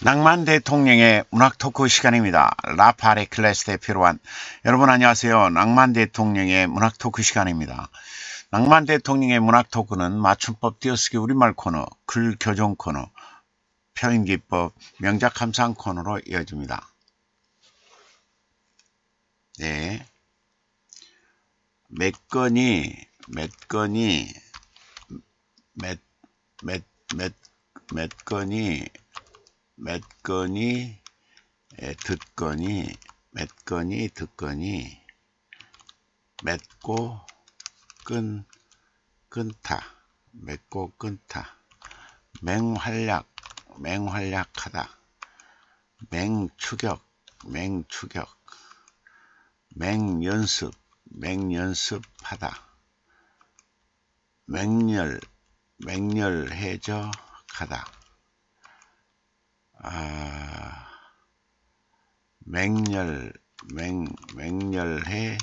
낭만 대통령의 문학 토크 시간입니다. 라파레 클래스 대표로한 여러분 안녕하세요. 낭만 대통령의 문학 토크 시간입니다. 낭만 대통령의 문학 토크는 맞춤법 띄어쓰기 우리말 코너, 글 교정 코너, 표현기법, 명작 감상 코너로 이어집니다. 네. 몇 건이, 몇 건이, 몇, 몇, 몇, 몇 건이, 몇 건이 듣거니 몇 건이 듣거니 맺고 끈 끊다 맺고 끊다 맹활약 맹활약하다 맹추격 맹추격 맹연습 맹연습하다 맹렬 맹렬해져 가다 아, 맹렬, 맹, 맹렬해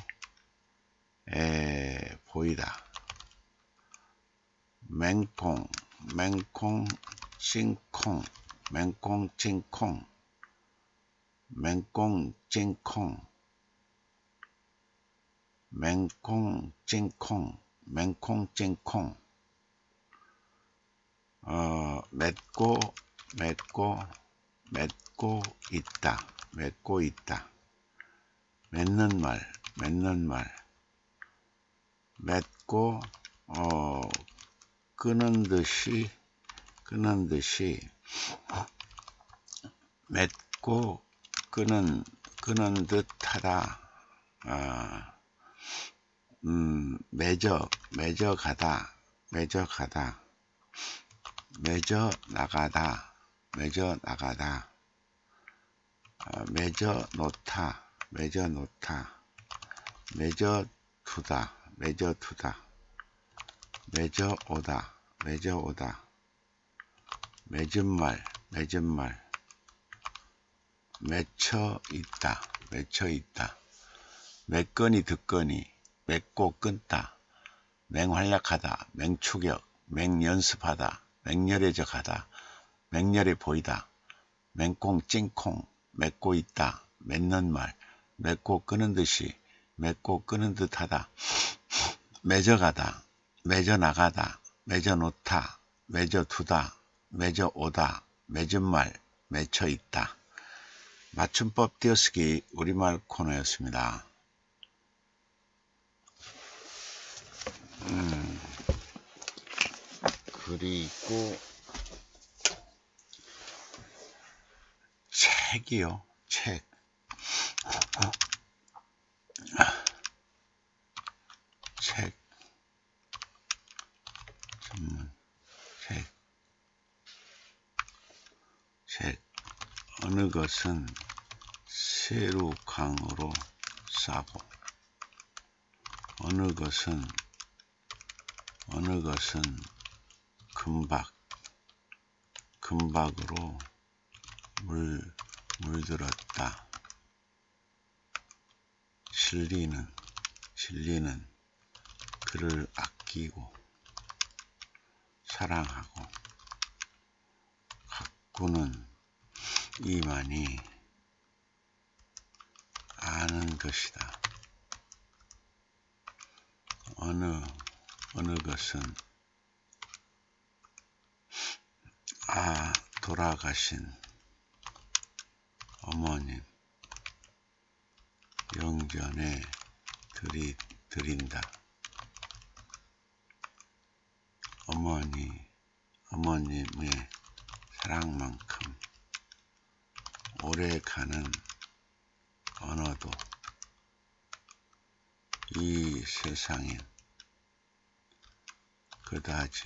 에, 보이다. 맹콩, 맹콩, 찐콩, 맹콩, 찐콩, 맹콩, 찐콩, 맹콩, 찐콩, 맹콩, 찐콩, 어, 맺고, 맺고, 맺고 있다. 맺고 있다. 맺는 말, 맺는 말. 맺고 어 끄는 듯이 끄는 듯이 맺고 끄는 끄는 듯하다. 아, 음, 맺어 맺어 가다 맺어 가다 맺어 나가다 맺어 나가다. 아, 맺어 놓다 맺어 놓다 맺어 두다 맺어 두다 맺어 오다 맺어 오다 맺은 말 맺은 말 맺혀 있다 맺혀 있다 맺거니 듣거니 맺고 끊다 맹활약하다 맹추격 맹연습하다 맹렬해져 가다 맹렬해 보이다. 맹콩 찡콩 맺고 있다. 맺는 말 맺고 끄는 듯이 맺고 끄는 듯하다. 맺어가다. 맺어 나가다. 맺어 놓다. 맺어 두다. 맺어 오다. 맺은 말 맺혀 있다. 맞춤법 띄어쓰기 우리말 코너였습니다. 음, 그리고 책이요. 책. 책. 전문. 책. 책. 어느 것은 세루강으로 싸고 어느 것은 어느 것은 금박 금박으로 물 물들었다. 진리는 진리는 그를 아끼고 사랑하고 가꾸는 이만이 아는 것이다. 어느 어느 것은 아 돌아가신 어머님 영전에 드리, 드린다. 어머니, 어머님의 사랑만큼 오래 가는 언어도 이 세상엔 그다지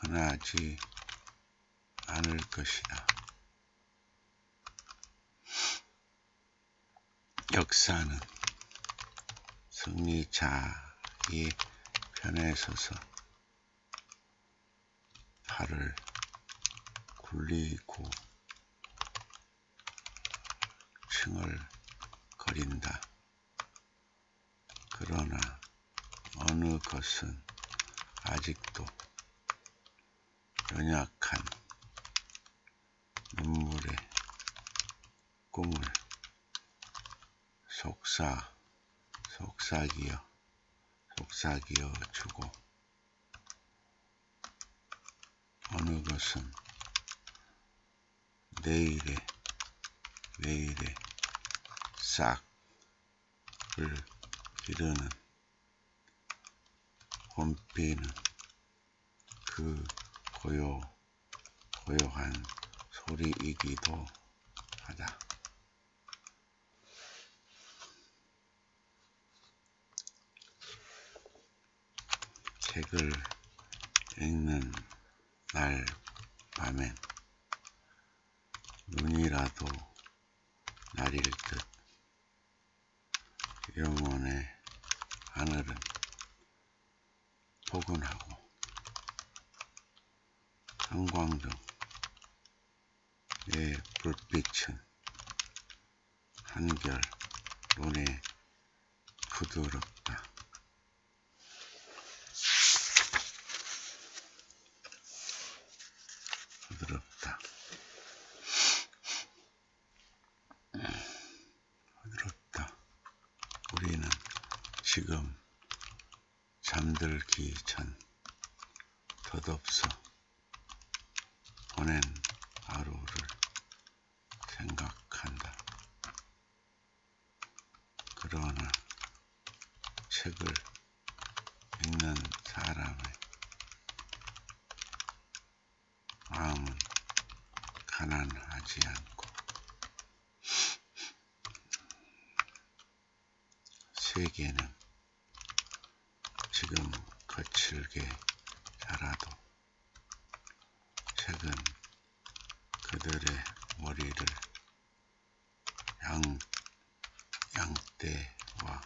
흔하지 않을 것이다. 역사는 승리자의 편에 서서 팔을 굴리고 층을 거린다. 그러나 어느 것은 아직도 연약한 눈물의 꿈을 속사 속삭이어 속삭이어 주고 어느 것은 내일에 내일에 싹을 기르는 봄비는 그 고요 고요한 소리이기도 하다. 책을 읽는 날 밤엔 눈이라도 나릴 듯 영혼의 하늘은 포근하고 형광등의 불빛은 한결 눈에 부드럽다. 부드럽다. 부드럽다. 우리는 지금 잠들기 전 덧없어 보낸 하루를 생각한다. 그러나 책을 읽는 사람의 마음은 가난하지 않고 세계는 지금 거칠게 자라도 책은 그들의 머리를 양, 양떼와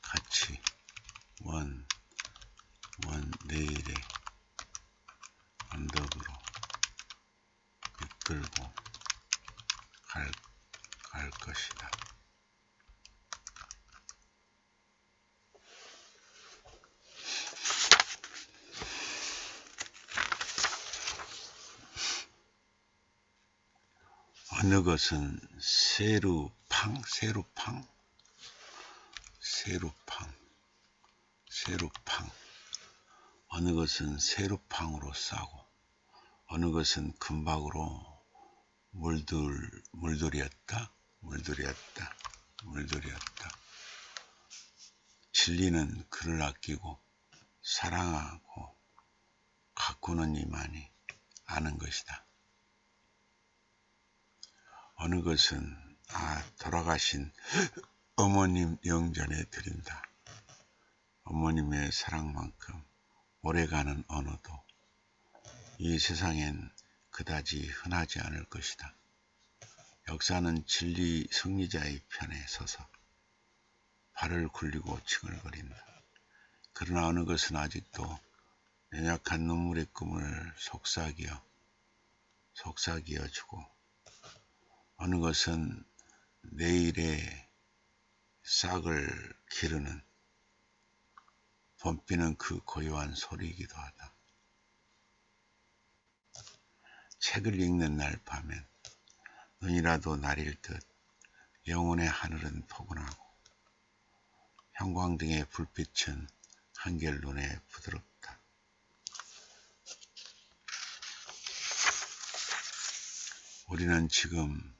같이 원, 원 내일의 언덕으로 이끌고 갈, 갈 것이다. 어느 것은 세루팡, 세루팡, 세루팡, 세루팡. 어느 것은 세루팡으로 싸고, 어느 것은 금박으로 물들, 물들였다, 물들였다, 물들였다. 진리는 그를 아끼고, 사랑하고, 가꾸는 이만이 아는 것이다. 어느 것은 아 돌아가신 어머님 영전에 드린다. 어머님의 사랑만큼 오래가는 언어도 이 세상엔 그다지 흔하지 않을 것이다. 역사는 진리 승리자의 편에 서서 발을 굴리고 칭얼거린다. 그러나 어느 것은 아직도 연약한 눈물의 꿈을 속삭여 속삭여 주고 어느 것은 내일의 싹을 기르는 봄비는 그 고요한 소리이기도 하다. 책을 읽는 날 밤엔 눈이라도 나릴 듯 영혼의 하늘은 포근하고 형광등의 불빛은 한결 눈에 부드럽다. 우리는 지금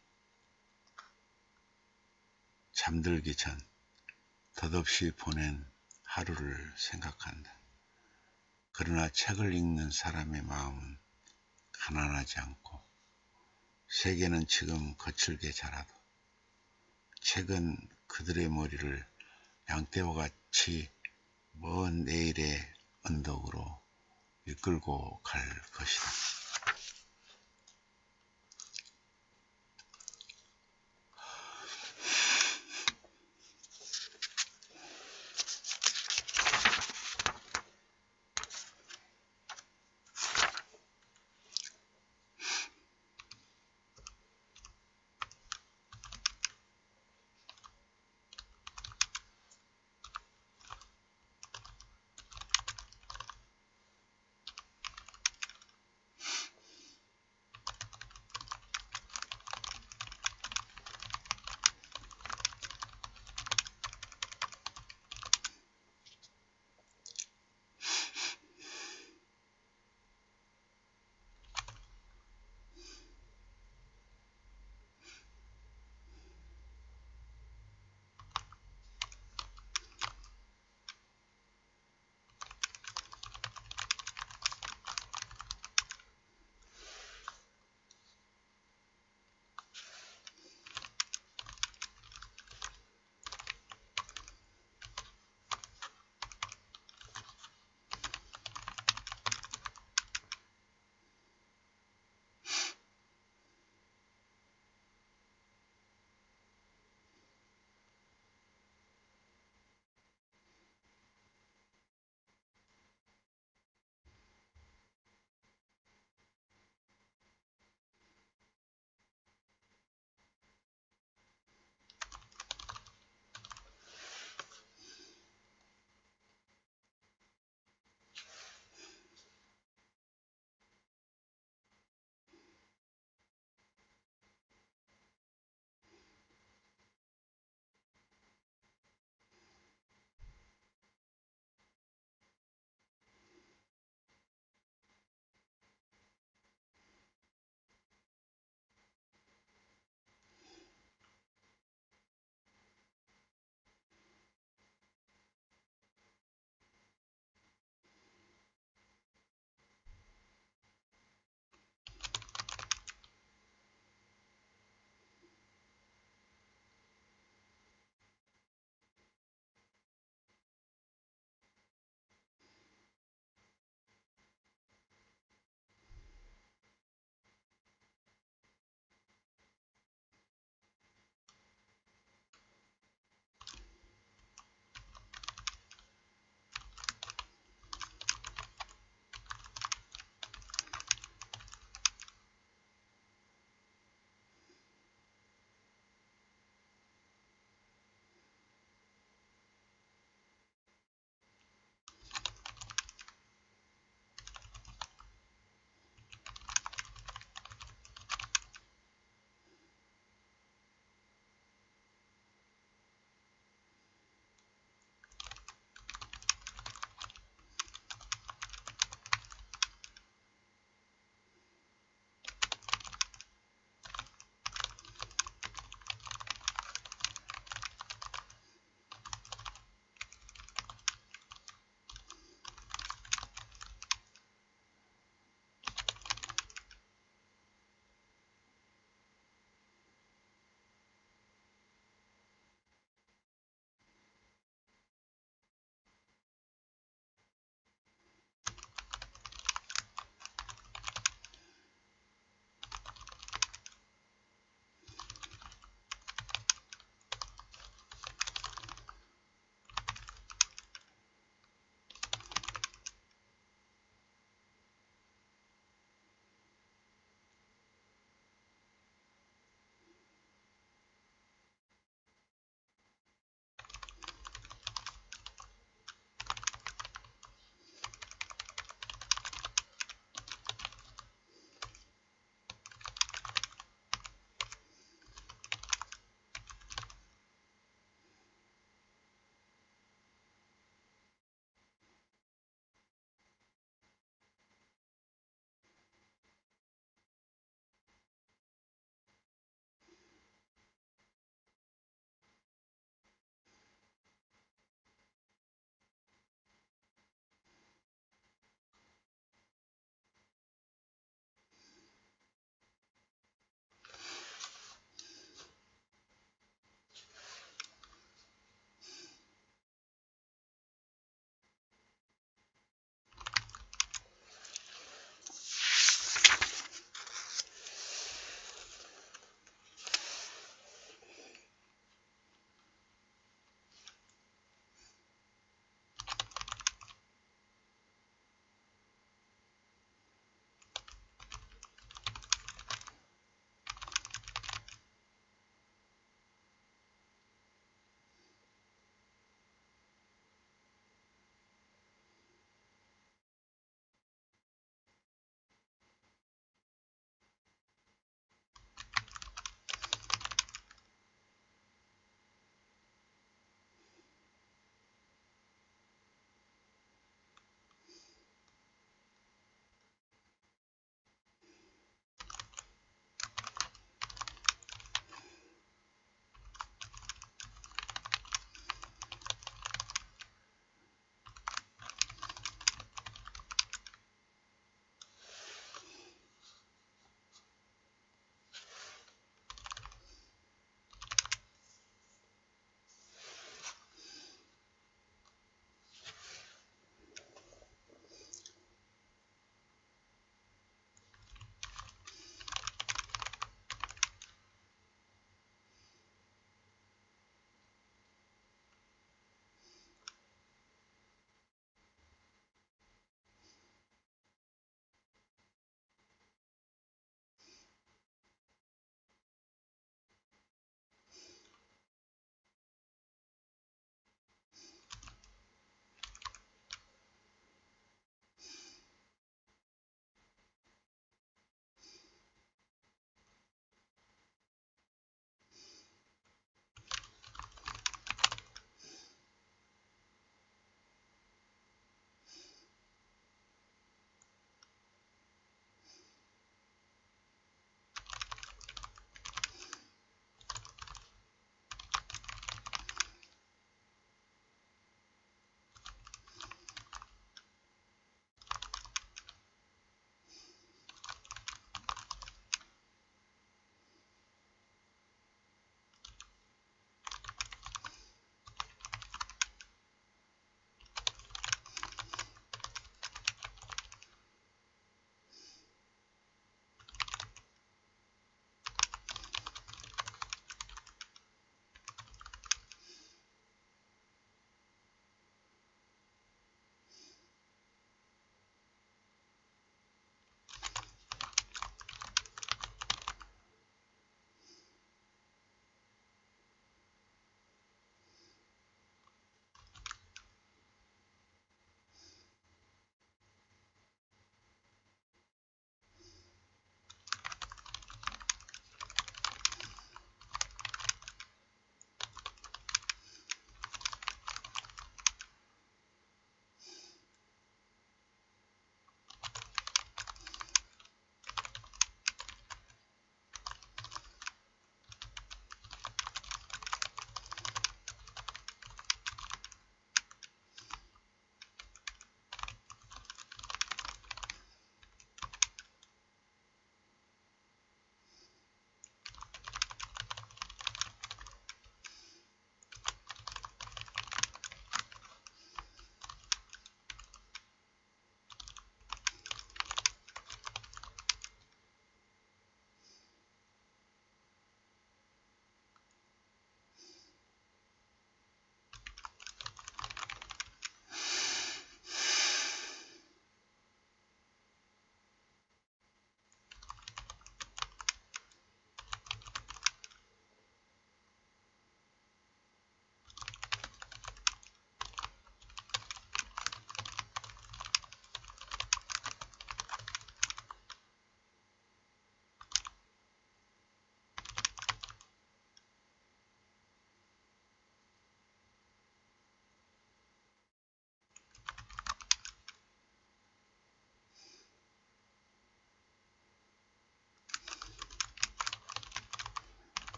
잠들기 전 덧없이 보낸 하루를 생각한다. 그러나 책을 읽는 사람의 마음은 가난하지 않고 세계는 지금 거칠게 자라도 책은 그들의 머리를 양떼와 같이 먼 내일의 언덕으로 이끌고 갈 것이다.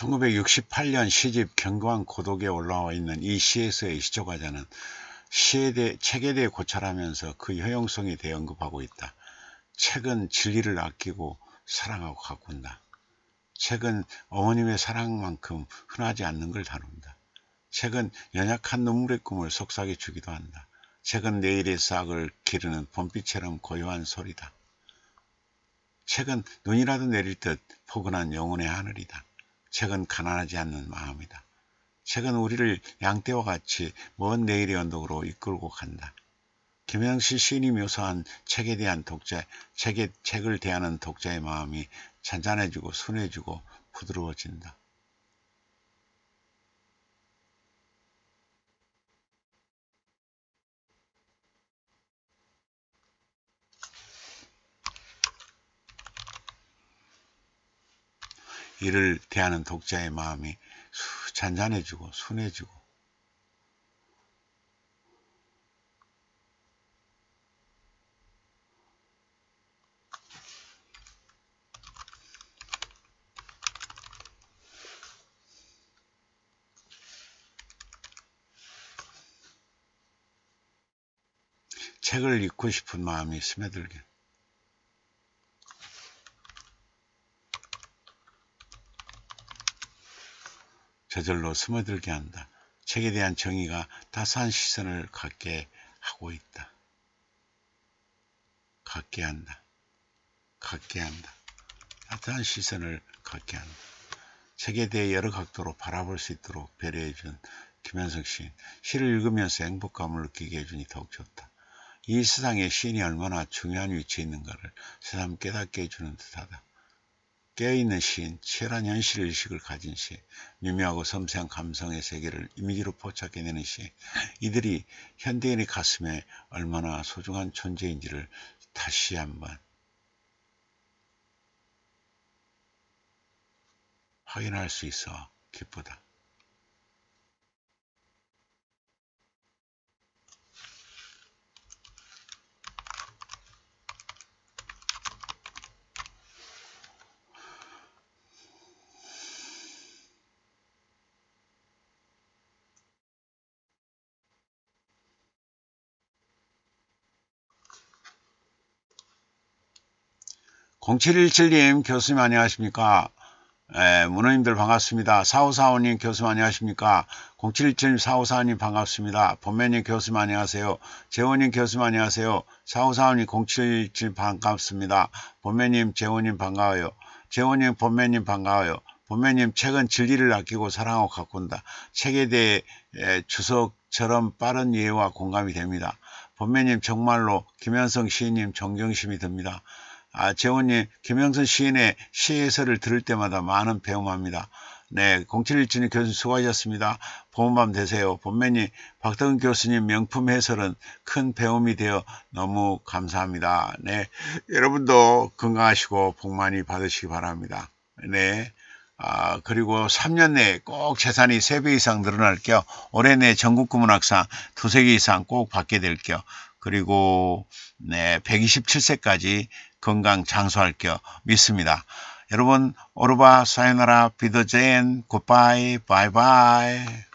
1968년 시집 경거한 고독에 올라와 있는 이 시에서의 시조과자는 시에 대해, 책에 대해 고찰하면서 그 효용성에 대해 언급하고 있다. 책은 진리를 아끼고 사랑하고 가꾼다. 책은 어머님의 사랑만큼 흔하지 않는 걸 다룬다. 책은 연약한 눈물의 꿈을 속삭여 주기도 한다. 책은 내일의 싹을 기르는 봄비처럼 고요한 소리다. 책은 눈이라도 내릴 듯 포근한 영혼의 하늘이다. 책은 가난하지 않는 마음이다. 책은 우리를 양떼와 같이 먼 내일의 언덕으로 이끌고 간다. 김영실 시인이 묘사한 책에 대한 독자, 책에, 책을 대하는 독자의 마음이 잔잔해지고 순해지고 부드러워진다. 이를 대하는 독자의 마음이 잔잔해지고 순해지고. 책을 읽고 싶은 마음이 스며들게 저절로 스며들게 한다. 책에 대한 정의가 따스한 시선을 갖게 하고 있다. 갖게 한다. 갖게 한다. 따뜻한 시선을 갖게 한다. 책에 대해 여러 각도로 바라볼 수 있도록 배려해준 김현석 시인. 시를 읽으면서 행복감을 느끼게 해주니 더욱 좋다. 이 세상에 시인이 얼마나 중요한 위치에 있는가를 새삼 깨닫게 해주는 듯하다. 깨어있는 시인, 치열한 현실의식을 가진 시, 미묘하고 섬세한 감성의 세계를 이미지로 포착해내는 시, 이들이 현대인의 가슴에 얼마나 소중한 존재인지를 다시 한번 확인할 수 있어 기쁘다. (0717님) 교수님 안녕하십니까 예, 문호님들 반갑습니다. 4545님 교수님 안녕하십니까? 0717님 4545님 반갑습니다. 본매님 교수님 안녕하세요. 재원님 교수님 안녕하세요. 4545님 077 반갑습니다. 본매님 재원님 반가워요. 재원님 본매님 반가워요. 본매님 책은 진리를 아끼고 사랑하고 가꾼다. 책에 대해 예, 주석처럼 빠른 이해와 공감이 됩니다. 본매님 정말로 김현성 시인님 존경심이 듭니다. 아, 재원님, 김영선 시인의 시 해설을 들을 때마다 많은 배움합니다. 네, 0717님 교수님 수고하셨습니다. 봄밤 되세요. 본매님, 박덕은 교수님 명품 해설은 큰 배움이 되어 너무 감사합니다. 네, 여러분도 건강하시고 복 많이 받으시기 바랍니다. 네. 아, 그리고 3년 내에 꼭 재산이 3배 이상 늘어날 겨 올해 내 전국 구문학상 두세 개 이상 꼭 받게 될 겨. 그리고 네, 127세까지 건강 장수할 겨 믿습니다. 여러분 오르바 사이나라 비더제인 굿바이 바이바이